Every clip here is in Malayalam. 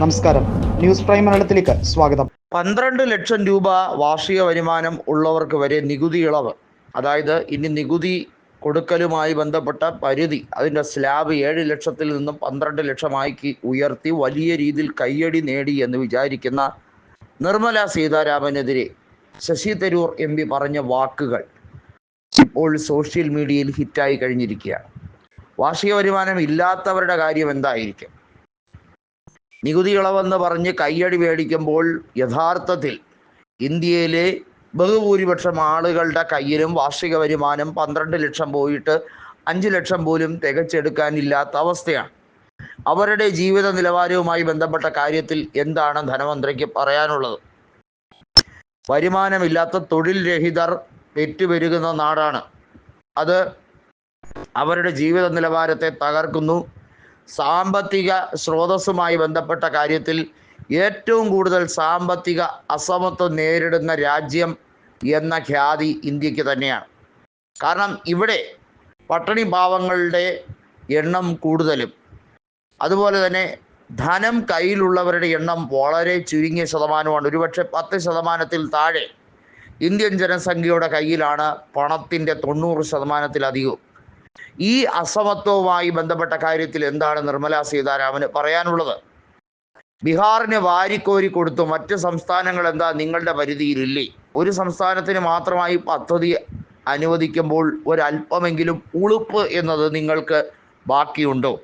നമസ്കാരം. ന്യൂസ് പ്രൈം മലയാളത്തിലേക്ക് സ്വാഗതം. പന്ത്രണ്ട് ലക്ഷം രൂപ വാർഷിക വരുമാനം ഉള്ളവർക്ക് വരെ നികുതി ഇളവ്. അതായത് ഇനി നികുതി കൊടുക്കലുമായി ബന്ധപ്പെട്ട പരിധി അതിന്റെ സ്ലാബ് ഏഴ് ലക്ഷത്തിൽ നിന്നും പന്ത്രണ്ട് ലക്ഷമാക്കി ഉയർത്തി വലിയ രീതിയിൽ കയ്യടി നേടി എന്ന് വിചാരിക്കുന്ന നിർമ്മല സീതാരാമനെതിരെ ശശി തരൂർ എം പി പറഞ്ഞ വാക്കുകൾ ഇപ്പോൾ സോഷ്യൽ മീഡിയയിൽ ഹിറ്റായി കഴിഞ്ഞിരിക്കുകയാണ്. വാർഷിക വരുമാനം ഇല്ലാത്തവരുടെ കാര്യം എന്തായിരിക്കും? നികുതി ഇളവെന്ന് പറഞ്ഞ് കയ്യടി മേടിക്കുമ്പോൾ യഥാർത്ഥത്തിൽ ഇന്ത്യയിലെ ബഹുഭൂരിപക്ഷം ആളുകളുടെ കയ്യിലും വാർഷിക വരുമാനം പന്ത്രണ്ട് ലക്ഷം പോയിട്ട് അഞ്ച് ലക്ഷം പോലും തികച്ചെടുക്കാനില്ലാത്ത അവസ്ഥയാണ്. അവരുടെ ജീവിത നിലവാരവുമായി ബന്ധപ്പെട്ട കാര്യത്തിൽ എന്താണ് ധനമന്ത്രിക്ക് പറയാനുള്ളത്? വരുമാനമില്ലാത്ത തൊഴിൽ രഹിതർ പെറ്റുപെരുകുന്ന നാടാണ്. അത് അവരുടെ ജീവിത നിലവാരത്തെ തകർക്കുന്നു. സാമ്പത്തിക സ്രോതസ്സുമായി ബന്ധപ്പെട്ട കാര്യത്തിൽ ഏറ്റവും കൂടുതൽ സാമ്പത്തിക അസമത്വം നേരിടുന്ന രാജ്യം എന്ന ഖ്യാതി ഇന്ത്യയ്ക്ക് തന്നെയാണ്. കാരണം ഇവിടെ പട്ടിണി പാവങ്ങളുടെ എണ്ണം കൂടുതലും. അതുപോലെ തന്നെ ധനം കയ്യിലുള്ളവരുടെ എണ്ണം വളരെ ചുരുങ്ങിയ ശതമാനമാണ് ഒരുപക്ഷെ പത്ത് ശതമാനത്തിൽ താഴെ ഇന്ത്യൻ ജനസംഖ്യയുടെ കയ്യിലാണ് പണത്തിന്റെ തൊണ്ണൂറ് ശതമാനത്തിലധികവും. ഈ അസമത്വവുമായി ബന്ധപ്പെട്ട കാര്യത്തിൽ എന്താണ് നിർമ്മലാ സീതാരാമന് പറയാനുള്ളത്? ബീഹാറിന് വാരിക്കോരി കൊടുത്തു മറ്റ് സംസ്ഥാനങ്ങൾ എന്താ നിങ്ങളുടെ പരിധിയിലില്ലേ? ഒരു സംസ്ഥാനത്തിന് മാത്രമായി പദ്ധതി അനുവദിക്കുമ്പോൾ ഒരല്പമെങ്കിലും ഉളുപ്പ് എന്നത് നിങ്ങൾക്ക് ബാക്കിയുണ്ടോ?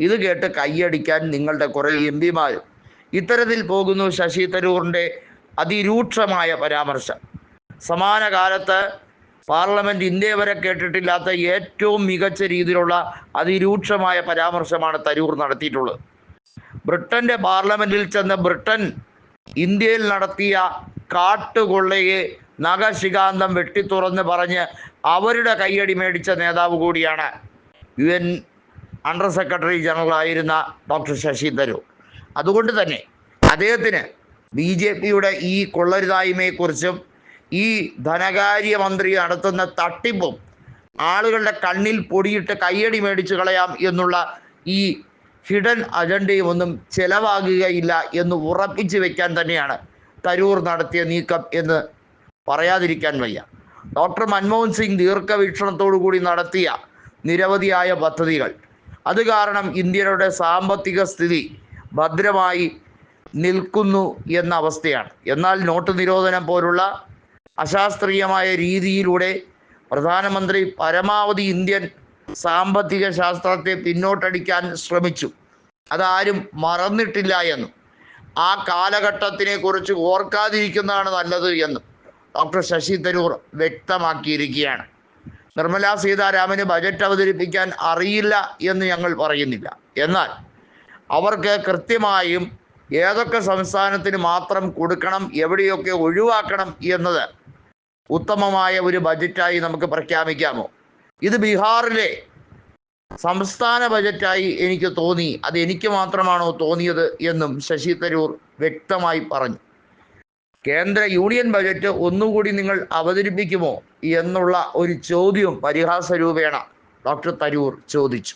ഇത് കേട്ട് കൈയടിക്കാൻ നിങ്ങളുടെ കുറേ എം പിമാർ. ഇത്തരത്തിൽ പോകുന്നു ശശി തരൂറിന്റെ അതിരൂക്ഷമായ പരാമർശം. സമാന കാലത്ത് പാർലമെന്റ് ഇന്ത്യ വരെ കേട്ടിട്ടില്ലാത്ത ഏറ്റവും മികച്ച രീതിയിലുള്ള അതിരൂക്ഷമായ പരാമർശമാണ് തരൂർ നടത്തിയിട്ടുള്ളത്. ബ്രിട്ടന്റെ പാർലമെന്റിൽ ചെന്ന് ബ്രിട്ടൻ ഇന്ത്യയിൽ നടത്തിയ കാട്ടുകൊള്ളയെ നഖശികാന്തം വെട്ടിത്തുറന്ന് പറഞ്ഞ് അവരുടെ കയ്യടി മേടിച്ച നേതാവ് കൂടിയാണ് U N under secretary general ആയിരുന്ന ഡോക്ടർ ശശി തരൂർ. അതുകൊണ്ട് തന്നെ അദ്ദേഹത്തിന് ബി ജെ പിയുടെ ഈ കൊള്ളരുതായ്മയെക്കുറിച്ചും ഈ ധനകാര്യമന്ത്രി നടത്തുന്ന തട്ടിപ്പും ആളുകളുടെ കണ്ണിൽ പൊടിയിട്ട് കയ്യടി മേടിച്ചു കളയാം എന്നുള്ള ഈ ഹിഡൻ അജണ്ടയും ഒന്നും ചെലവാകുകയില്ല എന്ന് ഉറപ്പിച്ചു വെക്കാൻ തന്നെയാണ് തരൂർ നടത്തിയ നീക്കം എന്ന് പറയാതിരിക്കാൻ വയ്യ. ഡോക്ടർ മൻമോഹൻ സിംഗ് ദീർഘവീക്ഷണത്തോടു കൂടി നടത്തിയ നിരവധിയായ പദ്ധതികൾ. അത് കാരണം ഇന്ത്യയുടെ സാമ്പത്തിക സ്ഥിതി ഭദ്രമായി നിൽക്കുന്നു എന്ന അവസ്ഥയാണ്. എന്നാൽ നോട്ട് നിരോധനം പോലുള്ള അശാസ്ത്രീയമായ രീതിയിലൂടെ പ്രധാനമന്ത്രി പരമാവധി ഇന്ത്യൻ സാമ്പത്തിക ശാസ്ത്രത്തെ പിന്നോട്ടടിക്കാൻ ശ്രമിച്ചു. അതാരും മറന്നിട്ടില്ല എന്നും ആ കാലഘട്ടത്തിനെ കുറിച്ച് ഓർക്കാതിരിക്കുന്നതാണ് നല്ലത് എന്നും ഡോക്ടർ ശശി തരൂർ വ്യക്തമാക്കിയിരിക്കുകയാണ്. നിർമ്മലാ സീതാരാമന് ബജറ്റ് അവതരിപ്പിക്കാൻ അറിയില്ല എന്ന് ഞങ്ങൾ പറയുന്നില്ല. എന്നാൽ അവർക്ക് കൃത്യമായും ഏതൊക്കെ സംസ്ഥാനത്തിന് മാത്രം കൊടുക്കണം എവിടെയൊക്കെ ഒഴിവാക്കണം എന്നത് ഉത്തമമായ ഒരു ബജറ്റായി നമുക്ക് പ്രഖ്യാപിക്കാമോ? ഇത് ബീഹാറിലെ സംസ്ഥാന ബജറ്റായി എനിക്ക് തോന്നി. അത് എനിക്ക് മാത്രമാണോ തോന്നിയത് എന്നും ശശി തരൂർ വ്യക്തമായി പറഞ്ഞു. കേന്ദ്ര യൂണിയൻ ബജറ്റ് ഒന്നുകൂടി നിങ്ങൾ അവതരിപ്പിക്കുമോ എന്നുള്ള ഒരു ചോദ്യം പരിഹാസ രൂപേണ ഡോക്ടർ തരൂർ ചോദിച്ചു.